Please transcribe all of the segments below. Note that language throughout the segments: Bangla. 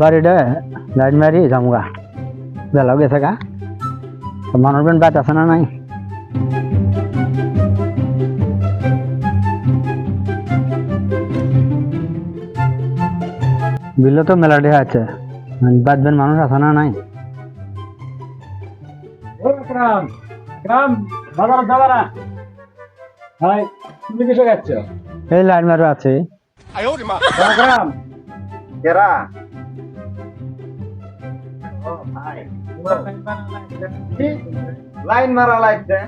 বাড়িটা লাইট মারি যামগা। বেলাও গেছে গা। তো মানুষ বেন বাত আছে না নাই? বিল তো মেলা দেহা আছে। বাদ বেন মানুষ আছে না নাই? গ্রাম গ্রাম বাজার যাবা না তুমি কিসে যাচ্ছ? এই লাইট মারো আছে। গ্রাম কেরা লাইন মারা লাগছে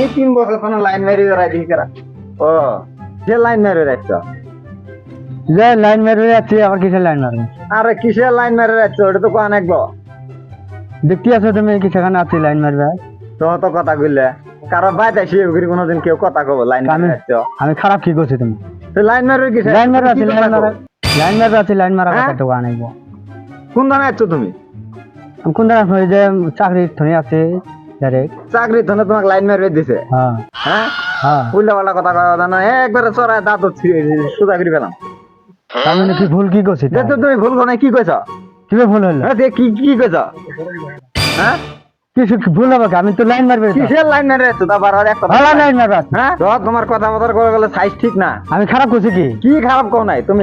এই তিন বছর কোনো লাইন মারি বেড়াই দিই কেরা? ও যে লাইন মারি রাখছ? যে লাইন মারো আছে আবার কিসের লাইন মারবে? আরে কিসের লাইন মারি রাখছ? ওটা তো কোন একব দেখতে আছো তুমি কি সেখানে আছি লাইন মারবে? তো তো কথা কইলে। কারও বাইতে আসি এগুলি কোনোদিন কেউ কথা কব লাইন মারি আমি রাখছ? আমি খারাপ কি করছি তুমি? লাইন মারি কিসে? লাইন মারো আছে লাইন মারো লাইন মারো আছে লাইন মারা হ্যাঁ? কথা তো কোন ধানে আছো তুমি? কোন দাঁড়া হয়ে যে চাকরি ধরে আছে ডাইরেক্ট চাকরি ধনে তোমাকে লাইন মারি দিছে। হ্যাঁ। হ্যাঁ? হ্যাঁ। কথা না একবারে চড়ায় দাঁত সোজা করে পেলাম। আমি মানে কি ভুল কি করছি তো তুমি ভুল কোনে কি কইছ? কীভাবে ভুল হলো? হ্যাঁ, কি কি কইছ? হ্যাঁ? কিছু ভুল হবে আমি তো লাইন মারবে কিসের লাইন মেরে আছো তা বারবার এক কথা ভালো লাইন মারবে। হ্যাঁ? তো তোমার কথা মতো করে গেলে সাইজ ঠিক না। আমি খারাপ করছি কি? কি খারাপ কও নাই? তুমি?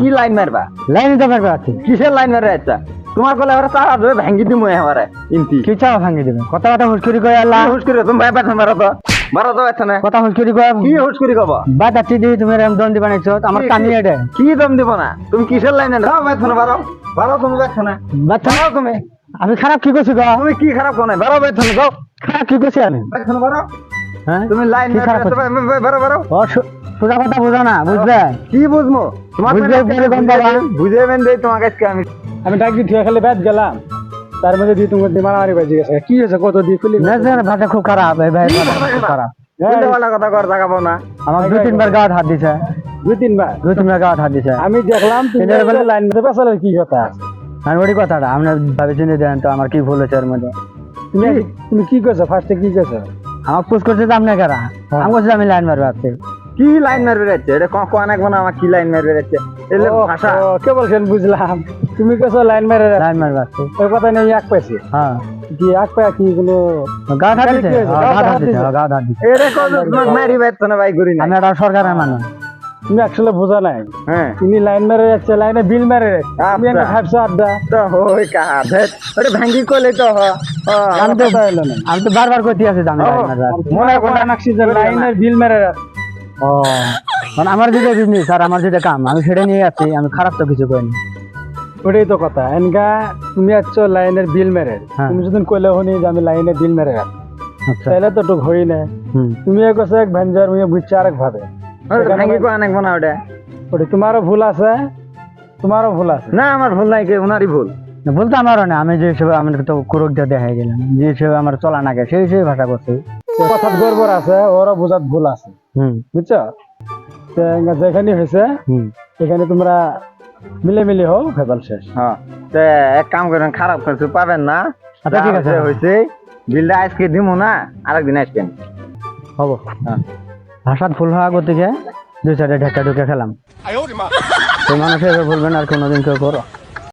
কি লাইন মারবা? লাইন তো মারবে আছে কিসের লাইন মেরে আচ্ছা? তোমার কলে এবারে চারা ধরে ভাঙ্গি দিমু এবারে ইনতি কি চাও ভাঙি দেবে কথা কথা হুসকুরি কয় আল্লাহ। কি হুশ করে তুমি ভাই পাচ্ছ মারো তো মারো তো পাচ্ছ না? কথা হুসকুরি কয়। কি হুশ করে কব? বাদ আছি দি তুমি এরকম দন্ডি বানাইছো আমার কি- কামি এটা কি দম দিব না? তুমি কিসের লাইনে দাও পাচ্ছ না বারো বারো তুমি পাচ্ছ না? বাচ্চা তুমি? আমি খারাপ কি করছি গো তুমি কি খারাপ কও নাই? বারো পাচ্ছ না যাও খারাপ কি করছি আমি? পাচ্ছ না বারো হ্যাঁ তুমি লাইন মেরে খারাপ বারো বারো ও সোজা কথা বুঝো না বুঝলে কি বুঝব তোমার। বুঝে বেন দেই তোমাকে আজকে আমি। আমি ডাকি ধুয়ে খালি ব্যাট গেলাম। তার মধ্যে দিয়ে তোমার দিয়ে মারামারি বাজি গেছে। কি হয়েছে কত দিয়ে খুলি না জানো ভাষা খুব খারাপ এই ভাই খুব খারাপ। কথা কর জায়গা পাও না। আমার দুই তিনবার গাওয়াত হাত দিছে। দুই তিনবার? দুই তিনবার গাওয়াত হাত দিছে। আমি দেখলাম তুমি এদের বেলা- লাইন মধ্যে পেছালের কি কথা? আমি ওই কথাটা আপনি ভাবে চিনে দেন তো আমার কি ভুল হয়েছে এর মধ্যে। তুমি তুমি কি করছ ফার্স্টে কি করছ আমার পুষ করছে তো আপনি কারা। আমি বলছি আমি লাইন মারবো আছে কি লাইন মারবে যাচ্ছে এটা ক কোন এক আমার কি লাইন মারবে যাচ্ছে এলে ভাষা। কে বলছেন বুঝলাম। তুমি কেছো লাইন মেরে। লাইন মারবে। আছে ওই কথা নেই এক পাইছি। হ্যাঁ। কি এক পায় কি কোনো দিছে দিছে? হ্যাঁ, দিছে এটা কত মারি বাইতো না ভাই করি না আমি সরকারের মানুষ। তুমি আসলে বোঝা নাই। হ্যাঁ। তুমি লাইন মেরে যাচ্ছে লাইনে বিল মেরে যাচ্ছে তুমি একটা। খাবছো আড্ডা তো হই ধেত ওটা ভাঙ্গি তো হ। আমি তো আমি তো বারবার করতে আছি আমি মারবে। মনে করে নাকছি যে লাইনের বিল মেরে যাচ্ছে ও মানে আমার যেটা বিজনেস আর আমার যেটা কাম আমি সেটা নিয়ে আছি আমি খারাপ তো কিছু করিনি। ওটাই তো কথা। এনকা তুমি আসছো লাইনের বিল মেরে। হ্যাঁ। তুমি যদি কইলে শুনি যে আমি লাইনে বিল মেরে রাখি আচ্ছা। তাহলে তো টুক হই না। তুমি কৈছে এক ভেঞ্জার মুই বুঝছে আরেক ভাবে। ওটা? ওটা তোমারও ভুল আছে তোমারও ভুল আছে। না আমার ভুল নাই কে ওনারই ভুল। না, বলতে আমারও না আমি যে হিসেবে আমি তো কুরক দিয়ে দেখাই গেলাম। যে হিসেবে আমার চলা না গে সেই হিসেবে ভাষা করছি। কথাত গড়বড় আছে ওরও বোঝাত ভুল আছে। হুম। বুঝছ? যেখানে হয়েছে হুম। এখানে তোমরা মিলে মিলে হও ফেবাল শেষ। হ্যাঁ। তে এক কাম করেন খারাপ কিছু পাবেন না। আচ্ছা, ঠিক আছে। হয়েছে বিলটা আজকে দিমু না আরেকদিন আসবেন। হব। হ্যাঁ। ভাষাত ভুল হওয়া গতিকে দুই সাইডে ঢেকা ঢুকে খেলাম। তো মানুষ এভাবে বলবেন আর কোনোদিন কেউ করো।